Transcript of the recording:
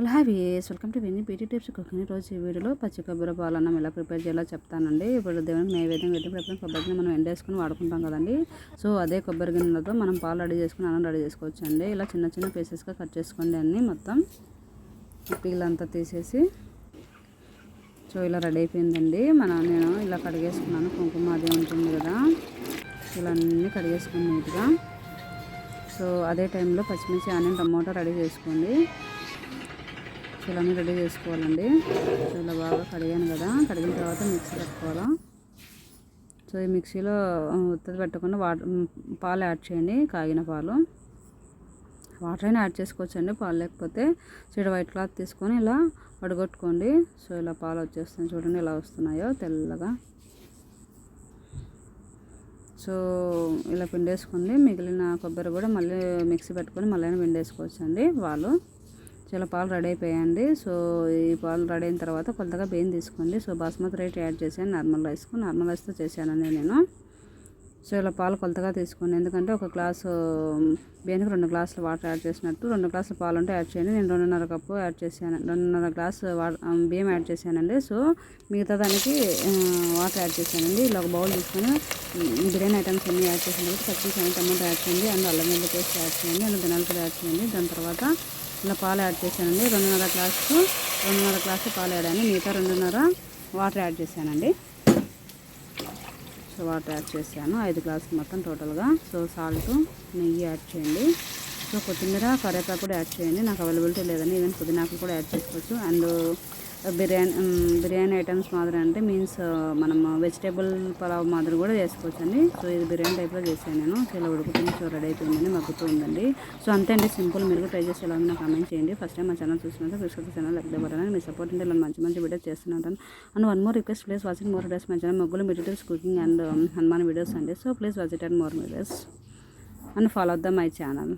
Hello have welcome to Vinny BT tips cooking రోజు ఈ వీడియోలో పచ్చి కొబ్బరి పాలన్నం ఎలా ప్రిపేర్ చేయాలో చెప్తానండి. ఇప్పుడు దేవునికి నైవేద్యం పెట్టినప్పుడు ఎప్పుడైనా కొబ్బరి గిన్నె మనం ఎండేసుకుని వాడుకుంటాం కదండి. సో అదే కొబ్బరి గిన్నెలతో మనం పాలు రెడీ చేసుకుని అన్నం రెడీ చేసుకోవచ్చు అండి ఇలా చిన్న చిన్న పీసెస్గా కట్ చేసుకోండి అన్నీ మొత్తం. పీలంతా తీసేసి. సో ఇలా రెడీ అయిపోయిందండి. మన నేను ఇలా కడిగేసుకున్నాను. కుంకుమ అది ఉంటుంది కదా. ఇలా అన్నీ కడిగేసుకుని నీట్గా. సో అదే టైంలో పచ్చిమిర్చి ఆనియన్ టమోటా రెడీ చేసుకోండి. సో ఇలా అన్నీ రెడీ చేసుకోవాలండి. సో ఇలా బాగా కడిగాను కదా. కడిగిన తర్వాత మిక్సీ పెట్టుకోవాలా? సో ఈ మిక్సీలో ఉత్తది పెట్టకుండా వాటర్ పాలు యాడ్ చేయండి కాగిన పాలు. వాటర్ అయినా యాడ్ చేసుకోవచ్చండి పాలు లేకపోతే. సో వైట్ క్లాత్ తీసుకొని ఇలా వడగొట్టుకోండి. సో ఇలా పాలు వచ్చేస్తాయి. చూడండి ఇలా వస్తున్నాయో తెల్లగా. సో ఇలా పిండేసుకోండి. మిగిలిన కొబ్బరి కూడా మళ్ళీ మిక్సీ పెట్టుకొని మళ్ళీ పిండేసుకోవచ్చండి వాళ్ళు. చాలా పాలు రెడీ అయిపోయాయండి. సో ఈ పాలు రెడీ అయిన తర్వాత కొత్తగా బియ్యం తీసుకోండి సో బాస్మతి రైట్ యాడ్ చేశాను. నార్మల్ రైస్కు నార్మల్ రైస్తో చేశానండి నేను. సో ఇలా పాలు కొలతగా తీసుకోండి ఎందుకంటే ఒక గ్లాసు బియ్యానికి రెండు గ్లాసులు వాటర్ యాడ్ చేసినట్టు రెండు గ్లాసులు పాలు ఉంటే యాడ్ చేయండి. నేను రెండున్నర కప్పు యాడ్ చేశాను. రెండున్నర గ్లాసు బియ్యం యాడ్ చేశానండి. సో మిగతా దానికి వాటర్ యాడ్ చేశానండి. ఇలా ఒక బౌల్ తీసుకొని బిర్యానీ ఐటమ్స్ అన్నీ యాడ్ చేసిన తర్వాత పచ్చిమిర్చి టమాటో యాడ్ చేయండి. అండ్ అల్లం వెల్లుల్లి పేస్ట్ యాడ్ చేయండి. అండ్ దినాలతో యాడ్ చేయండి. దాని తర్వాత ఇలా పాలు యాడ్ చేశానండి. రెండున్నర గ్లాసు రెండున్నర గ్లాసు పాలు యాడాను మిగతా రెండున్నర వాటర్ యాడ్ చేశానండి. సో వాటర్ యాడ్ చేశాను. ఐదు గ్లాసులు మొత్తం టోటల్గా. సో సాల్ట్ నెయ్యి యాడ్ చేయండి. సో కొత్తిమీర కరివేపాకు కూడా యాడ్ చేయండి. నాకు అవైలబిలిటీ లేదండి. ఈవెన్ పుదీనాకు కూడా యాడ్ చేసుకోవచ్చు. అండ్ బిర్యానీ బిర్యానీ ఐటమ్స్ మాదిరి అంటే మీన్స్ మనం వెజిటేబుల్ పలావ్ మాదిరి కూడా చేసుకోవచ్చు అండి సో ఇది బిర్యానీ టైప్లో చేశాను నేను. సో ఇలా ఉడుకుతుంది సో రెడీ అయిపోయిందని మగ్గుతూ ఉందండి సో అంతే అండి. సింపుల్ మీరు ట్రై చేసి ఎలా నాకు కామెంట్ చేయండి. ఫస్ట్ టైం మా ఛానల్ చూసినంత ఫిజికల్ ఛానల్ లెక్క ఇవ్వడానికి మీ సపోర్ట్ ఉంటే ఇలా మంచి మంచి వీడియోస్ చేస్తున్నాను. And one more request please watching more videos మా channel మొగ్గులు materials cooking and Hanuman videos అండి. So please watch it and more videos and follow the my channel